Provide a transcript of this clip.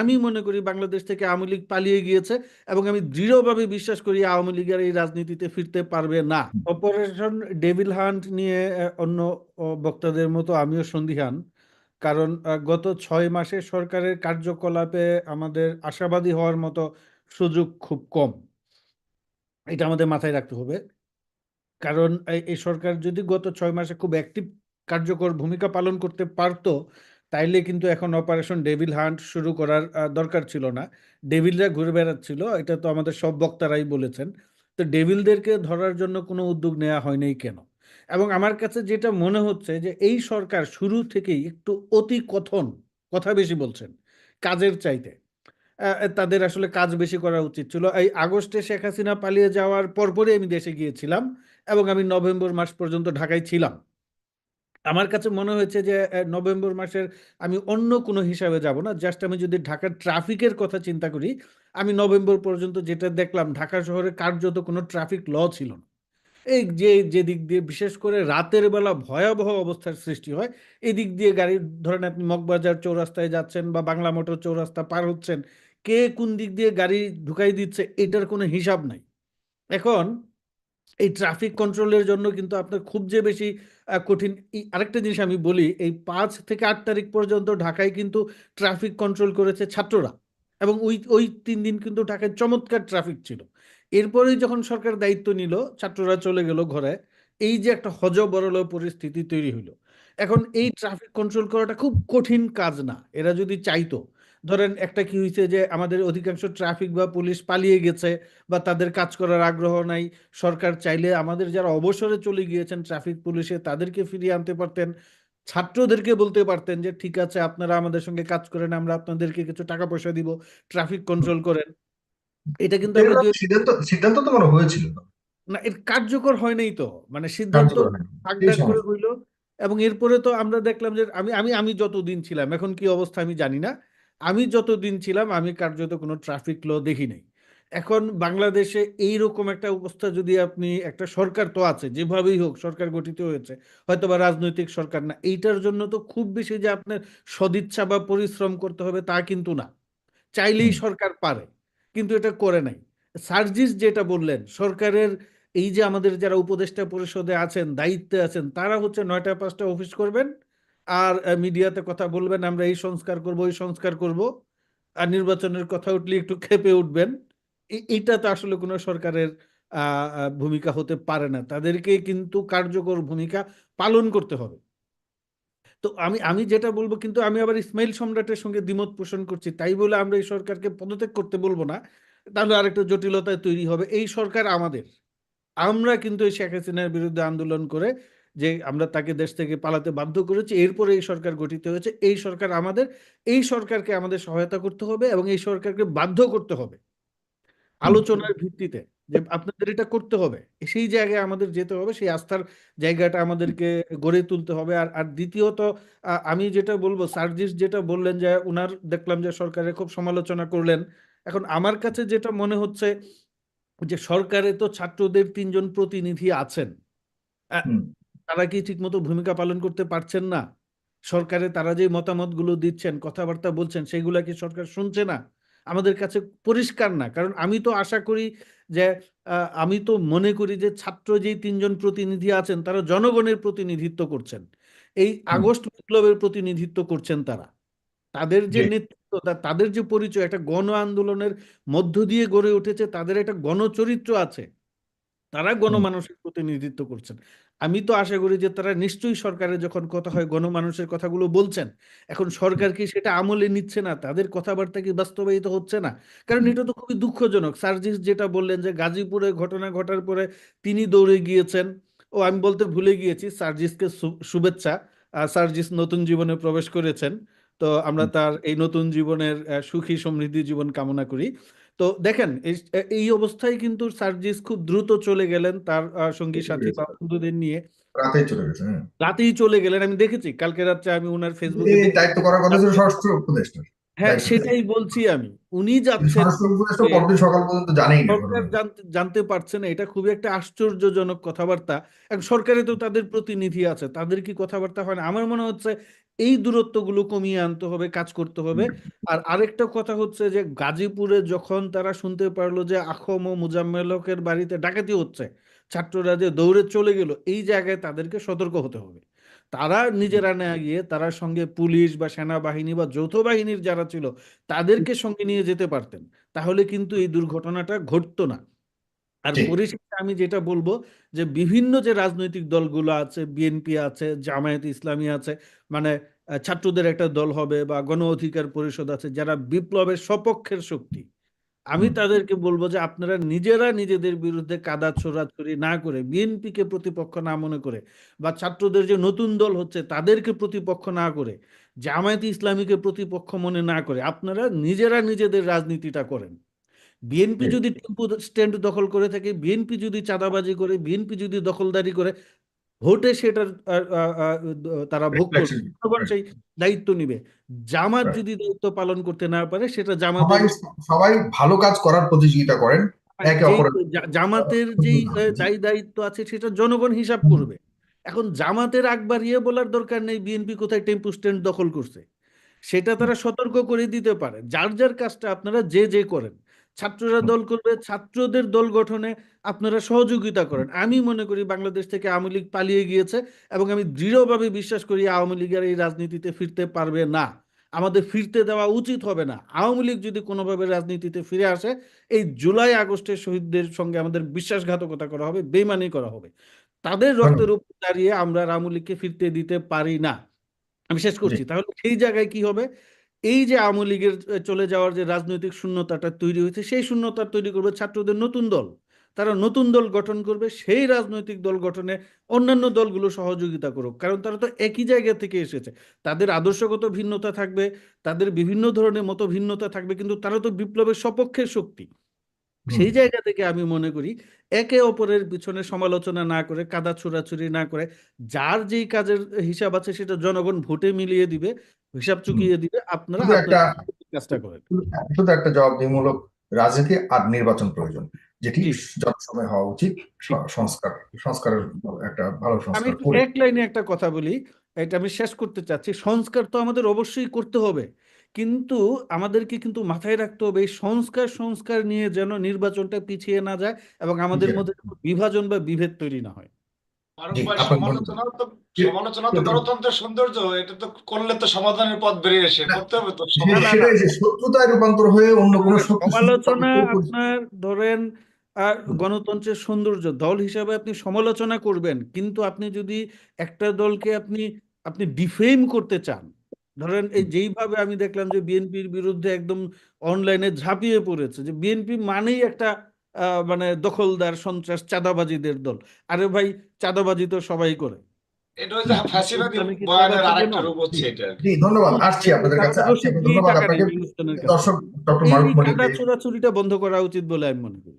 আমি মনে করি বাংলাদেশ থেকে আওয়ামী লীগ পালিয়ে গিয়েছে এবং আমি দৃঢ়ভাবে বিশ্বাস করি আওয়ামী লীগের এই রাজনীতিতে ফিরতে পারবে না। অপারেশন ডেভিল হান্ট নিয়ে অন্য বক্তাদের মতো আমিও সন্দিহান। কারণ গত ছয় মাসে সরকারের কার্যকলাপে আমাদের আশাবাদী হওয়ার মতো সুযোগ খুব কম। এটা আমাদের মাথায় রাখতে হবে। কারণ এই সরকার যদি গত ছয় মাসে খুব অ্যাক্টিভ কার্যকর ভূমিকা পালন করতে পারতো তাইলে কিন্তু এখন অপারেশন ডেভিল হান্ট শুরু করার দরকার ছিল না। ডেভিলরা ঘুরে বেড়াচ্ছিল, এটা তো আমাদের সব বক্তারাই বলেছেন। তো ডেভিলদেরকে ধরার জন্য কোনো উদ্যোগ নেওয়া হয়নি কেন? এবং আমার কাছে যেটা মনে হচ্ছে যে এই সরকার শুরু থেকেই একটু অতি কথন, কথা বেশি বলছেন, কাজের চাইতে। তাদের আসলে কাজ বেশি করা উচিত ছিল। এই আগস্টে শেখ হাসিনা পালিয়ে যাওয়ার পরপরই আমি দেশে গিয়েছিলাম এবং আমি নভেম্বর মাস পর্যন্ত ঢাকায় ছিলাম। আমার কাছে মনে হয়েছে যে নভেম্বর মাসের আমি অন্য কোনো হিসাবে যাব না। জাস্ট আমি যদি ঢাকার ট্রাফিকের কথা চিন্তা করি, আমি নভেম্বর পর্যন্ত যেটা দেখলাম, ঢাকা শহরে কার্যত কোনো ট্রাফিক ল ছিল না। এই যে যে দিক দিয়ে বিশেষ করে রাতের বেলা ভয়াবহ অবস্থার সৃষ্টি হয় এই দিক দিয়ে গাড়ি, ধরেন আপনি মগবাজার চৌরাস্তায় যাচ্ছেন বা বাংলা মোটর চৌরাস্তা পার হচ্ছেন, কে কোন দিক দিয়ে গাড়ি ঢুকাই দিচ্ছে, এটার কোনো হিসাব নাই। এখন এই ট্রাফিক কন্ট্রোলের জন্য কিন্তু আপনার খুব যে বেশি কঠিন। আরেকটা জিনিস আমি বলি, এই পাঁচ থেকে আট তারিখ পর্যন্ত ঢাকায় কিন্তু ট্রাফিক কন্ট্রোল করেছে ছাত্ররা এবং ওই ওই তিন দিন কিন্তু ঢাকায় চমৎকার ট্রাফিক ছিল। এরপরেই যখন সরকার দায়িত্ব নিল, ছাত্ররা চলে গেল ঘরে, এই যে একটা হজবরল পরিস্থিতি তৈরি হইল। এখন এই ট্রাফিক কন্ট্রোল করাটা খুব কঠিন কাজ না, এরা যদি চাইতো ধরেন একটা কি হয়েছে যে আমাদের অধিকাংশ ট্রাফিক বা পুলিশ পালিয়ে গেছে বা তাদের কাজ করার আগ্রহ নাই সরকার চাইলে আমাদের যারা অবসরে চলে গিয়েছেন ট্রাফিক পুলিশে তাদেরকে ফিরিয়ে আনতে পারতেন ছাত্রদেরকে বলতে পারতেন যে ঠিক আছে আপনারা আমাদের সঙ্গে কাজ করেন আমরা আপনাদেরকে কিছু টাকা পয়সা দিব ট্রাফিক কন্ট্রোল করেন। এটা কিন্তু সিদ্ধান্ত সিদ্ধান্ত তো মনে হয়েছিল না। এর কার্যকর হয় নাই তো। মানে সিদ্ধান্ত করে। হইল এবং এরপরে তো আমরা দেখলাম যে আমি আমি আমি যতদিন ছিলাম এখন কি অবস্থা আমি জানি না। আমি যতদিন ছিলাম আমি কার্যত কোনো ট্রাফিক ল দেখি নাই। এখন বাংলাদেশে এইরকম একটা অবস্থা যদি আপনি একটা সরকার তো আছে যেভাবেই হোক সরকার গঠিত হয়েছে হয়তো বা রাজনৈতিক সরকার না এইটার জন্য তো খুব বেশি যে আপনার সদিচ্ছা বা পরিশ্রম করতে হবে তা কিন্তু না। চাইলেই সরকার পারে কিন্তু এটা করে নাই। সার্জিস যেটা বললেন সরকারের এই যে আমাদের যারা উপদেষ্টা পরিষদে আছেন দায়িত্বে আছেন তারা হচ্ছে নয়টা পাঁচটা অফিস করবেন আর মিডিয়াতে কথা বলবেন, আমরা এই সংস্কার করব, ওই সংস্কার করব, আর নির্বাচনের কথা উঠলে একটু খেপে উঠবেন। এ- এইটা তো আসলে কোনো সরকারের ভূমিকা হতে পারে না। তাদেরকে কিন্তু কার্যকর ভূমিকা পালন করতে হবে। তো আমি আমি যেটা বলব কিন্তু আমি আবার ইসমাইল সম্রাটের সঙ্গে দ্বিমত পোষণ করছি। তাই বলে আমরা এই সরকারকে পদত্যাগ করতে বলব না। তাহলে আরেকটা জটিলতায় তৈরি হবে। এই সরকার আমাদের। আমরা কিন্তু এই শেখ হাসিনার বিরুদ্ধে আন্দোলন করে যে আমরা তাকে দেশ থেকে পালাতে বাধ্য করেছি এরপরে এই সরকার গঠিত হয়েছে এই সরকার আমাদের এই সরকারকে আমাদের সহায়তা করতে হবে এবং এই সরকারকে বাধ্য করতে হবে। আলোচনার ভিত্তিতে যে আপনাদের এটা করতে হবে সেই জায়গায় আমাদের যেতে হবে সেই আস্থার জায়গাটা আমাদেরকে গড়ে তুলতে হবে। আর আর দ্বিতীয়ত আমি যেটা বলব সার্জিস যেটা বললেন যে উনার দেখলাম যে সরকারের খুব সমালোচনা করলেন। এখন আমার কাছে যেটা মনে হচ্ছে যে সরকারে তো ছাত্রদের তিনজন প্রতিনিধি আছেন। তারা কি ঠিকমতো ভূমিকা পালন করতে পারছেন না? সরকারে তারা যে মতামতগুলো দিচ্ছেন কথাবার্তা বলছেন সেগুলা কি সরকার শুনছে না? আমাদের কাছে পরিষ্কার না। কারণ আমি তো আশা করি যে আমি তো মনে করি যে ছাত্র যেই তিনজন প্রতিনিধি আছেন তারা জনগণের প্রতিনিধিত্ব করছেন। এই আগস্ট বিপ্লবের প্রতিনিধিত্ব করছেন তারা। তাদের যে নেতৃত্ব তাদের যে পরিচয় একটা গণ আন্দোলনের মধ্য দিয়ে গড়ে উঠেছে তাদের একটা গণচরিত্র আছে। তারা গণমানুষের প্রতিনিধিত্ব করছেন। আমি তো আশা করি যে তারা নিশ্চয়ই সরকারের যখন কথা হয় গণমানুষের কথাগুলো বলছেন এখন সরকার কি সেটা আমলে নিচ্ছে না? তাদের কথাবার্তা কি বাস্তবায়িত হচ্ছে না? কারণ এটা তো খুবই দুঃখজনক। সার্জিস যেটা বললেন যে গাজীপুরে ঘটনা ঘটার পরে তিনি দৌড়ে গিয়েছেন। ও আমি বলতে ভুলে গিয়েছি সার্জিসকে শুভেচ্ছা। সার্জিস নতুন জীবনে প্রবেশ করেছেন। তো আমরা তার এই নতুন জীবনের সুখী সমৃদ্ধি জীবন কামনা করি। তো দেখেন এই- অবস্থায় কিন্তু সার্জিস খুব দ্রুত চলে গেলেন তার সঙ্গী সাথী বা বন্ধুদের নিয়ে। রাতেই চলে গেছে হ্যাঁ। রাতেই চলে গেলেন। আমি দেখেছি কালকে রাত্রে আমি ওনার ফেসবুকে দায়িত্ব করার কথা ছিল স্বরাষ্ট্র উপদেষ্টা। হ্যাঁ সেটাই বলছি আমি। উনি যাচ্ছেন সকাল পর্যন্ত জানেই জানতে পারছে না এটা খুবই একটা আশ্চর্যজনক কথাবার্তা। এখন সরকারে তো তাদের প্রতিনিধি আছে তাদের কি কথাবার্তা হয় না? আমার মনে হচ্ছে এই দূরত্বগুলো কমিয়ে আনতে হবে কাজ করতে হবে। আর আরেকটা কথা হচ্ছে যে গাজীপুরে যখন তারা শুনতে পারল যে আখম ও মুজাম্মেলকের বাড়িতে ডাকাতি হচ্ছে ছাত্ররা যে দৌড়ে চলে গেল এই জায়গায় তাদেরকে সতর্ক হতে হবে। তারা নিজেরা না গিয়ে তারা সঙ্গে পুলিশ বা সেনাবাহিনী বা যৌথ বাহিনীর যারা ছিল তাদেরকে সঙ্গে নিয়ে যেতে পারতেন। তাহলে কিন্তু এই দুর্ঘটনাটা ঘটতো না। আর পরিশেষে আমি যেটা বলব যে বিভিন্ন যে রাজনৈতিক দলগুলো আছে বিএনপি আছে জামায়াত ইসলামী আছে মানে ছাত্রদের একটা দল হবে বা গণ অধিকার পরিষদ আছে যারা বিপ্লবের সপক্ষের শক্তি আমি তাদেরকে বলব যে আপনারা নিজেরা নিজেদের বিরুদ্ধে কাদা ছোড়াছুড়ি না করে বিএনপিকে প্রতিপক্ষ না মনে করে বা ছাত্রদের যে নতুন দল হচ্ছে তাদেরকে প্রতিপক্ষ না করে জামায়াত ইসলামীকে প্রতিপক্ষ মনে না করে আপনারা নিজেরা নিজেদের রাজনীতিটা করেন। বিএনপি যদি টেম্পু স্ট্যান্ড দখল করে থাকে বিএনপি যদি চাঁদাবাজি করে বিএনপি যদি দখলদারি করে ভোটে সেটার তারা ভোগ করবে. সেই দায়িত্ব নিবে। জামাত যদি দায়িত্ব পালন করতে না পারে সেটা জামাতের সবাই ভালো কাজ করার প্রতিযোগিতা করেন জামাতের যেই দায়ী দায়িত্ব আছে সেটা জনগণ হিসাব করবে। এখন জামাতের আকবার ইয়ে বলার দরকার নেই বিএনপি কোথায় টেম্পু স্ট্যান্ড দখল করছে। সেটা তারা সতর্ক করে দিতে পারে। যার যার কাজটা আপনারা যে যে করেন। ছাত্ররা দল করবে ছাত্রদের দল গঠনে আপনারা সহযোগিতা করেন। আমি মনে করি বাংলাদেশ থেকে আওয়ামী লীগ পালিয়ে গিয়েছে এবং আমি দৃঢ়ভাবে বিশ্বাস করি আওয়ামী লীগের এই রাজনীতিতে ফিরতে পারবে না। আমাদের ফিরতে দেওয়া উচিত হবে না। আওয়ামী লীগ যদি কোনোভাবে রাজনীতিতে ফিরে আসে এই জুলাই আগস্টের শহীদদের সঙ্গে আমাদের বিশ্বাসঘাতকতা করা হবে বেমানি করা হবে। তাদের রক্তের উপর দাঁড়িয়ে আমরা আওয়ামী লীগকে ফিরতে দিতে পারি না। আমি শেষ করছি। তাহলে সেই জায়গায় কি হবে? এই যে আওয়ামী লীগের চলে যাওয়ার যে রাজনৈতিক শূন্যতাটা তৈরি হয়েছে, সেই শূন্যতা তৈরি করবে ছাত্রদের নতুন দল। তারা নতুন দল গঠন করবে, সেই রাজনৈতিক দল গঠনে অন্যান্য দলগুলো সহযোগিতা করুক। কারণ তারা তো একই জায়গা থেকে এসেছে। তাদের আদর্শগত ভিন্নতা থাকবে, তাদের বিভিন্ন ধরনের মতো ভিন্নতা থাকবে, কিন্তু তারা তো বিপ্লবের সপক্ষের শক্তি। সেই জায়গা থেকে আমি মনে করি একে অপরের পিছনে সমালোচনা না করে কাদা ছোড়াছুড়ি না করে যার যেই কাজের হিসাব আছে সেটা জনগণ ভোটে মিলিয়ে দিবে হিসাব চুকিয়ে দিবে আপনারা কাজটা করেন। শুধু একটা জবাবদিহিমূলক রাজনীতি আর নির্বাচন প্রয়োজন যেটি। যথাসময় হওয়া উচিত সংস্কার সংস্কারের একটা ভালো আমি সংস্কার করে। এক লাইনে একটা কথা বলি এটা আমি শেষ করতে চাচ্ছি সংস্কার তো আমাদের অবশ্যই করতে হবে। কিন্তু আমাদেরকে কিন্তু মাথায় রাখতে হবে এই সংস্কার সংস্কার নিয়ে যেন নির্বাচনটা পিছিয়ে না যায় এবং আমাদের মধ্যে বিভাজন বা বিভেদ তৈরি না হয়। ফারুক জি, ভাই আপনার সমালোচনা তো জি, সমালোচনা তো জি, গণতন্ত্রের সৌন্দর্য এটা তো করলে তো সমাধানের পথ বেরিয়ে এসে করতে হবে তো সে- না, না, না। সেটাই যে শত্রুতায় রূপান্তর হয়ে অন্য কোনো সমালোচনা আপনার ধরেন আর গণতন্ত্রের সৌন্দর্য দল হিসাবে আপনি সমালোচনা করবেন কিন্তু আপনি যদি একটা দলকে আপনি আপনি ডিফেম করতে চান ধরেন এই যেইভাবে আমি দেখলাম যে বিএনপির বিরুদ্ধে একদম অনলাইনে ঝাঁপিয়ে পড়েছে যে বিএনপি মানেই একটা আহ, মানে দখলদার সন্ত্রাস চাঁদাবাজিদের দল। আরে ভাই চাঁদাবাজি তো সবাই করে। কাদা বন্ধ করা উচিত বলে আমি মনে করি।